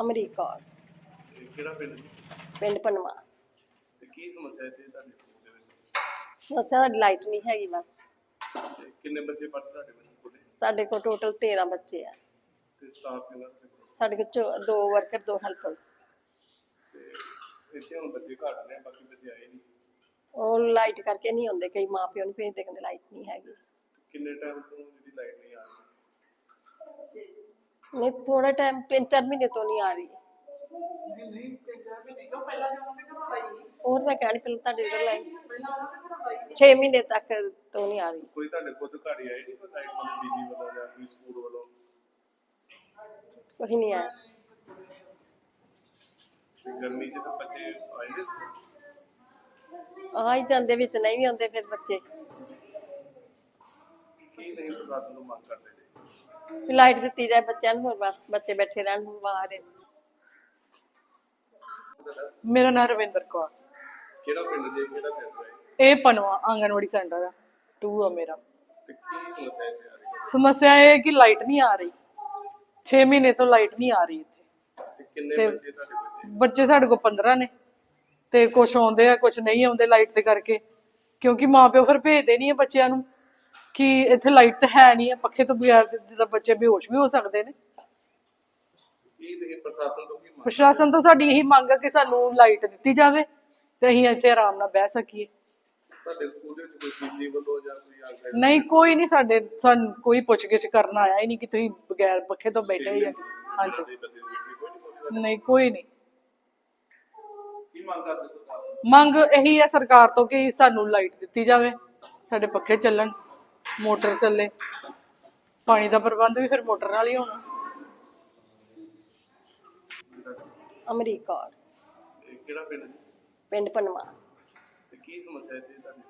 America. ਕਿਹੜਾ ਪਿੰਡ ਜੀ? ਪਿੰਡ ਪਨਵਾ। ਤੇ ਕੀ ਸਮੱਸਿਆ ਇੱਥੇ ਤੁਹਾਡੇ ਸਕੂਲ ਦੇ ਵਿੱਚ? ਸਮੱਸਿਆ ਸਾਡੀ ਲਾਈਟ ਨਹੀਂ ਹੈਗੀ ਬਸ। ਤੇ ਕਿੰਨੇ ਬੱਚੇ ਪੜ੍ਹਦੇ ਤੁਹਾਡੇ ਵਿੱਚ ਸਕੂਲੇ? ਸਾਡੇ ਕੋਲ ਟੋਟਲ 13 ਬੱਚੇ ਆ। ਤੇ ਸਟਾਫ ਕਿੰਨਾ ਤੁਹਾਡੇ ਕੋਲ? ਸਾਡੇ ਕੋਲ ਚੋ- ਦੋ ਵਰਕਰ ਦੋ ਹੈਲਪਰਸ ਤੇ ਇੱਥੇ ਹੁਣ ਬੱਚੇ ਘੱਟ ਨੇ ਬਾਕੀ ਬੱਚੇ ਆਏ ਨਹੀਂ। ਉਹ ਲਾਈਟ ਕਰਕੇ ਨਹੀਂ ਆਉਂਦੇ ਕਈ ਮਾਂ ਪਿਓ ਨੂੰ ਭੇਜਦੇ ਕਹਿੰਦੇ ਲਾਈਟ ਨਹੀਂ ਹੈਗੀ। ਕਿੰਨੇ ਟਾਈਮ ਤੋਂ ਜਿਹੜੀ ਲਾਈਟ ਨਹੀਂ ਆ ਰਹੀ? ਨਹੀਂ ਥੋੜਾ ਟਾਈਮ ਤਿੰਨ ਚਾਰ ਮਹੀਨੇ ਤੋਂ ਨਹੀਂ ਆ ਰਹੀ। ਉਹ ਤਾਂ ਮੈਂ ਕਹਿਣੀ ਪਹਿਲਾਂ ਤੁਹਾਡੇ ਇਧਰ ਲਾਈਨ 6 ਮਹੀਨੇ ਤੱਕ ਤੋਂ ਨਹੀਂ ਆ ਰਹੀ। ਕੋਈ ਤੁਹਾਡੇ ਖੁਦ ਘਰ ਹੀ ਆਏ ਨਹੀਂ ਕੋਈ ਲਾਈਟ ਵਾਲੇ ਬੀਜੀ ਵੱਲੋਂ ਜਾਂ ਕੋਈ ਸਕੂਲ ਵੱਲੋਂ? ਕੋਈ ਨਹੀਂ ਆਇਆ। ਤੇ ਗਰਮੀ 'ਚ ਤਾਂ ਬੱਚੇ ਆਏ ਨੇ? ਆ ਹੀ ਜਾਂਦੇ ਵਿੱਚ ਨਹੀਂ ਵੀ ਆਉਂਦੇ ਫਿਰ ਬੱਚੇ। ਕੀ ਨਹੀਂ ਪ੍ਰਸ਼ਾਸਨ ਨੂੰ ਮੰਗ ਕਰਦੇ? ਨੇ ਲਾਈਟ ਦਿੱਤੀ ਜਾਏ ਬੱਚਿਆਂ ਨੂੰ ਹੋਰ ਬਸ ਬੱਚੇ ਬੈਠੇ ਰਹਿਣ ਬਾਹਰ ਮੇਰਾ ਨਾਮ ਰਵਿੰਦਰ ਕੌਰ। ਕਿਹੜਾ ਪਿੰਡ ਦੇ ਕਿਹੜਾ ਸੈਂਟਰ ਹੈ? ਇਹ ਪਨਵਾ ਆਂਗਨਵਾੜੀ ਸੈਂਟਰ ਆ। ਟੂ ਆ ਮੇਰਾ। ਤੇ ਕੀ ਸਮੱਸਿਆ ਇੱਥੇ ਆ ਰਹੀ ਹੈ? ਸਮੱਸਿਆ ਇਹ ਹੈ ਕਿ ਲਾਈਟ ਨਹੀਂ ਆ ਰਹੀ। 6 ਮਹੀਨੇ ਤੋਂ ਲਾਈਟ ਨਹੀਂ ਆ ਰਹੀ ਇੱਥੇ। ਤੇ ਕਿੰਨੇ ਤੇ- ਬੱਚੇ ਤੁਹਾਡੇ ਬੱਚੇ ਬੱਚੇ ਸਾਡੇ ਕੋਲ 15 ਨੇ। ਤੇ ਕੁਝ ਆਉਂਦੇ ਆ ਕੁਝ ਨਹੀਂ ਆਉਂਦੇ ਲਾਈਟ ਦੇ ਕਰਕੇ। ਕਿਉਂਕਿ ਮਾਪਿਓ ਫਿਰ ਭੇਜਦੇ ਨਹੀਂ ਆ ਬੱਚਿਆਂ ਨੂੰ। ਕਿ ਇੱਥੇ ਲਾਈਟ ਤਾਂ ਹੈ ਨਹੀਂ ਆ ਪੱਖੇ ਤੋਂ ਬਗੈਰ ਜਿੱਦਾਂ ਬੱਚੇ ਬੇਹੋਸ਼ ਵੀ ਹੋ ਸਕਦੇ ਨੇ। ਪ੍ਰਸ਼ਾਸਨ ਤੋਂ ਸਾਡੀ ਇਹੀ ਮੰਗ ਹੈ ਕਿ ਸਾਨੂੰ ਲਾਈਟ ਦਿੱਤੀ ਜਾਵੇ ਤੇ ਅਸੀਂ ਇੱਥੇ ਆਰਾਮ ਨਾਲ ਬਹਿ ਸਕੀਏ। ਨਹੀਂ ਕੋਈ ਨਹੀਂ ਸਾਡੇ ਸਾਨੂੰ ਕੋਈ ਪੁੱਛਗਿੱਛ ਕਰਨ ਆਇਆ ਹੀ ਨਹੀਂ ਕਿ ਤੁਸੀਂ ਬਗੈਰ ਪੱਖੇ ਤੋਂ ਬੈਠੇ ਹੀ। ਹਾਂਜੀ। ਨਹੀਂ ਕੋਈ ਨਹੀਂ? ਮੰਗ ਇਹੀ ਹੈ ਸਰਕਾਰ ਤੋਂ ਕਿ ਸਾਨੂੰ ਲਾਈਟ ਦਿੱਤੀ ਜਾਵੇ ਸਾਡੇ ਪੱਖੇ ਚੱਲਣ। ਮੋਟਰ ਚੱਲੇ। ਪਾਣੀ ਦਾ ਪ੍ਰਬੰਧ ਵੀ ਫਿਰ ਮੋਟਰ ਨਾਲ ਹੀ ਹੋਣਾ। ਅਮਰੀਕਾ। ਇਹ ਕਿਹੜਾ ਪਿੰਡ ਜੀ? ਪਿੰਡ ਪਨਵਾ। ਤੇ ਕੀ ਸਮੱਸਿਆ ਇੱਥੇ ਤੁਹਾਡੇ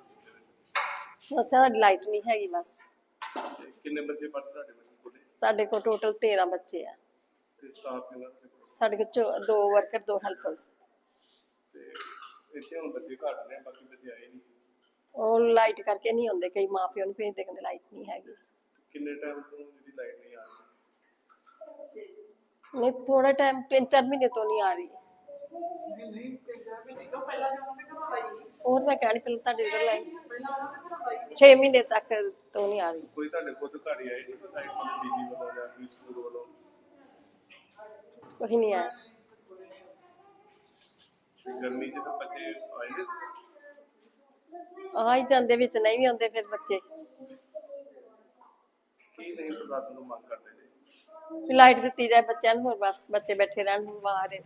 ਸਮੱਸਿਆ ਸਾਡੀ ਲਾਈਟ ਨਹੀਂ ਹੈਗੀ ਬਸ। ਤੇ ਕਿੰਨੇ ਬੱਚੇ ਪੜ੍ਹਦੇ ਤੁਹਾਡੇ ਵਿੱਚ ਸਕੂਲੇ? ਸਾਡੇ ਕੋਲ ਟੋਟਲ 13 ਬੱਚੇ ਆ। ਤੇ ਸਟਾਫ ਕਿੰਨਾ ਤੁਹਾਡੇ ਕੋਲ? ਸਾਡੇ ਕੋਲ ਚੋ- ਦੋ ਵਰਕਰ ਦੋ ਹੈਲਪਰਸ ਤੇ ਇੱਥੇ ਹੁਣ ਬੱਚੇ ਘੱਟ ਨੇ ਬਾਕੀ ਬੱਚੇ ਆਏ ਨਹੀਂ। ਉਹ ਲਾਈਟ ਕਰਕੇ ਨਹੀਂ ਆਉਂਦੇ ਕਈ ਮਾਂ ਪਿਓ ਨੂੰ ਭੇਜਦੇ ਕਹਿੰਦੇ ਲਾਈਟ ਨਹੀਂ ਹੈਗੀ। ਕਿੰਨੇ ਟਾਈਮ ਤੋਂ ਜਿਹੜੀ ਲਾਈਟ ਨਹੀਂ ਆ ਰਹੀ? ਨਹੀਂ ਥੋੜਾ ਟਾਈਮ ਤਿੰਨ ਚਾਰ ਮਹੀਨੇ ਤੋਂ ਨਹੀਂ ਆ ਰਹੀ। ਉਹ ਤਾਂ ਮੈਂ ਕਹਿਣੀ ਪਹਿਲਾਂ ਤੁਹਾਡੇ ਇਧਰ ਲਾਈਨ 6 ਮਹੀਨੇ ਤੱਕ ਤੋਂ ਨਹੀਂ ਆ ਰਹੀ। ਕੋਈ ਤੁਹਾਡੇ ਖੁਦ ਘਰ ਹੀ ਆਏ ਨਹੀਂ ਕੋਈ ਲਾਈਟ ਵਾਲੇ ਬੀਜੀ ਵੱਲੋਂ ਜਾਂ ਕੋਈ ਸਕੂਲ ਵੱਲੋਂ? ਕੋਈ ਨਹੀਂ ਆਇਆ। ਤੇ ਗਰਮੀ 'ਚ ਤਾਂ ਬੱਚੇ ਆਏ ਨੇ। ਆ ਹੀ ਜਾਂਦੇ ਵਿੱਚ ਨਹੀਂ ਵੀ ਆਉਂਦੇ ਫਿਰ ਬੱਚੇ। ਕੀ ਨਹੀਂ ਪ੍ਰਸ਼ਾਸਨ ਨੂੰ ਮੰਗ ਕਰਦੇ ਨੇ? ਲਾਈਟ ਦਿੱਤੀ ਜਾਏ ਬੱਚਿਆਂ ਨੂੰ ਹੋਰ ਬਸ ਬੱਚੇ ਬੈਠੇ ਰਹਿਣ ਬਾਹਰ